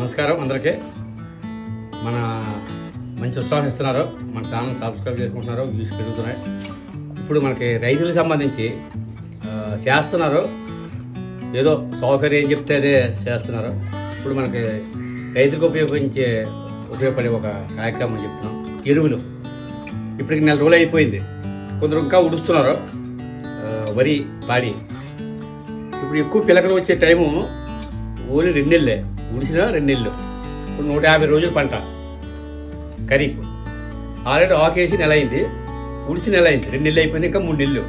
నమస్కారం అందరికీ. మన మంచి ఉత్సాహం ఇస్తున్నారు. మన ఛానల్ సబ్స్క్రైబ్ చేసుకుంటున్నారు వ్యూస్ పెరుగుతున్నాయి. ఇప్పుడు మనకి రైతులకు సంబంధించి చేస్తున్నారు. ఏదో సౌకర్యం చెప్తే అదే చేస్తున్నారు. ఇప్పుడు మనకి రైతులకు ఉపయోగించే ఉపయోగపడే ఒక కార్యక్రమం చెప్తున్నాం. ఎరువులు. ఇప్పటికి నెల రోజులు అయిపోయింది. కొందరు ఇంకా ఉడుస్తున్నారు. వరి పాడి. ఇప్పుడు ఎక్కువ పిలకలు వచ్చే టైము ఓన్లీ రెండు నెలలే. గుడిసిన రెండు నెలలు. ఇప్పుడు నూట యాభై రోజులు పంట. ఖరీఫ్. ఆల్రెడీ ఆకేసి నెల అయింది. ఉడిసి నెల అయింది. రెండు నెలలు అయిపోయింది ఇంకా మూడు నెలలు.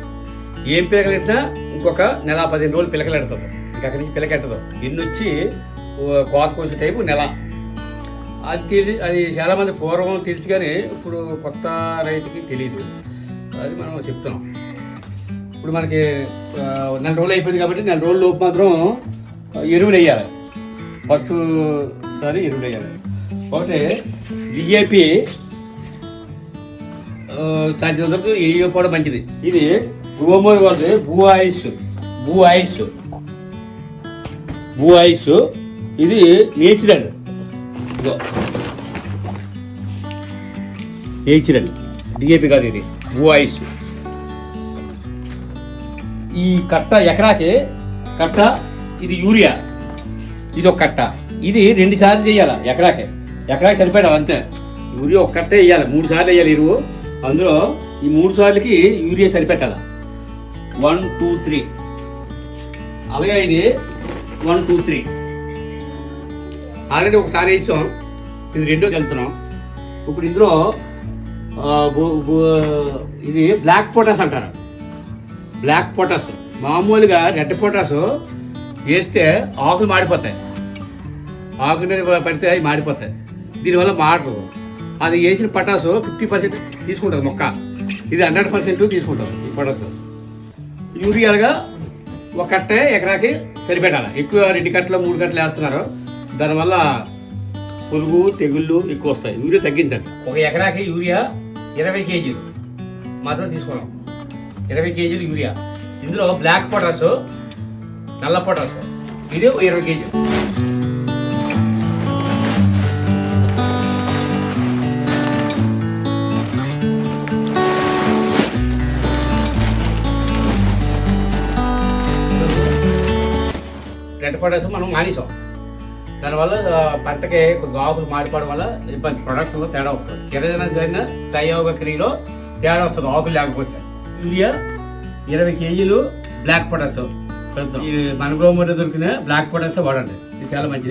ఏం పిలకలెట్టినా ఇంకొక నెల పదిహేను రోజులు పిలకలు ఎడతాం ఇంకా అక్కడి నుంచి పిలకెట్టదు ఇన్నొచ్చి వచ్చి కోత కోసే టైపు నెల. అది తెలి అది చాలామంది పూర్వం తెలుసు కానీ ఇప్పుడు కొత్త రైతుకి తెలియదు అది మనం చెప్తున్నాం. ఇప్పుడు మనకి నెల రోజులు అయిపోయింది కాబట్టి నెల రోజుల లోపు మాత్రం ఎరువులు వేయాలి. ఫస్ట్ సారి ఇరవై వేయాలి ఒకటి డిఏపి సాధ్యం వరకు వేయకపోవడం మంచిది. ఇది భూమోల్ వాళ్ళది భూ ఆయుష్ భూ ఆయుష్ భూ ఆయుష్ ఇది నేచురల్. ఇదో నేచురల్ డిఏపి కాదు ఇది. భూ ఆయుష్ ఈ కట్ట ఎకరాకి కట్ట ఇది యూరియా. ఇది ఒక కట్ట ఇది రెండు సార్లు చేయాలి? ఎకరాకి. ఎకరాకి సరిపడాలి అంతే. యూరియా ఒక కట్ట వేయాలి మూడు సార్లు వేయాలి ఎరువు అందులో ఈ మూడు సార్లకి యూరియా సరిపెట్టాలి? One two three. అలాగే ఇది వన్ టూ త్రీ. ఆల్రెడీ ఒకసారి వేసాం. ఇది రెండోకి వెళ్తున్నాం ఇప్పుడు ఇందులో ఇది బ్లాక్ పొటాస్ అంటారు. Black potash. మామూలుగా రెడ్ పొటాస్ వేస్తే ఆకులు మాడిపోతాయి. ఆకుల మీద పడితే అవి మాడిపోతాయి. దీనివల్ల మాడరు. అది వేసిన పటాసు ఫిఫ్టీ పర్సెంట్ తీసుకుంటుంది మొక్క. ఇది హండ్రెడ్ పర్సెంట్ తీసుకుంటుంది. ఈ పొటాసు. యూరియాలుగా ఒక కట్ట ఎకరాకి సరిపెట్టాలి. ఎక్కువ రెండు కట్టలు మూడు కట్టలు వేస్తున్నారు. దానివల్ల పురుగు తెగుళ్ళు ఎక్కువ వస్తాయి. యూరియా తగ్గించండి. ఒక ఎకరాకి యూరియా ఇరవై కేజీలు. మాత్రం తీసుకున్నాం. ఇరవై కేజీలు యూరియా. ఇందులో బ్లాక్ పొటాసు నల్ల పొటాటో. ఇది ఇరవై కేజీలు. రెడ్ పొటాటో మనం మానేసాం. దానివల్ల పంటకి గాబులు మారిపోవడం వల్ల ఇబ్బంది. ప్రొడక్షన్లో తేడా వస్తుంది. కిరజన జరిగిన సయోగ క్రియలో తేడా వస్తుంది. ఆకులు లేకపోతే. యూరియా ఇరవై కేజీలు బ్లాక్ పొటాటో ఈ మన గ్రోమర్ దొరికిన బ్లాక్ పొటాస్ వాడండి. ఇది చాలా మంచిది.